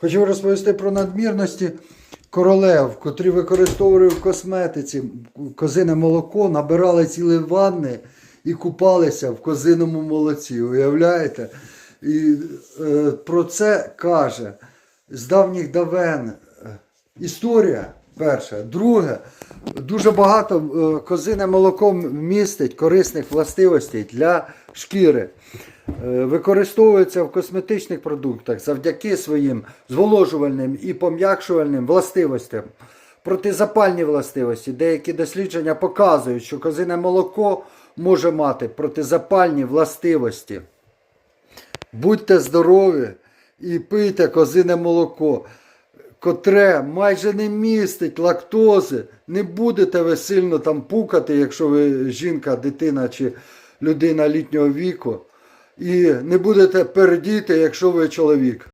Хотів розповісти про надмірності королев, котрі використовували в косметиці козине молоко, набирали цілі ванни і купалися в козиному молоці. Уявляєте? І е, про це каже з давніх давен е, історія. Перше. Друге, дуже багато е, козине молоко містить корисних властивостей для шкіри. Е, Використовується в косметичних продуктах завдяки своїм зволожувальним і пом'якшувальним властивостям. Протизапальні властивості. Деякі дослідження показують, що козине молоко може мати протизапальні властивості. Будьте здорові і пийте козине молоко, котре майже не містить лактози. Не будете ви сильно там пукати, якщо ви жінка, дитина чи людина літнього віку. І не будете пердіти, якщо ви чоловік.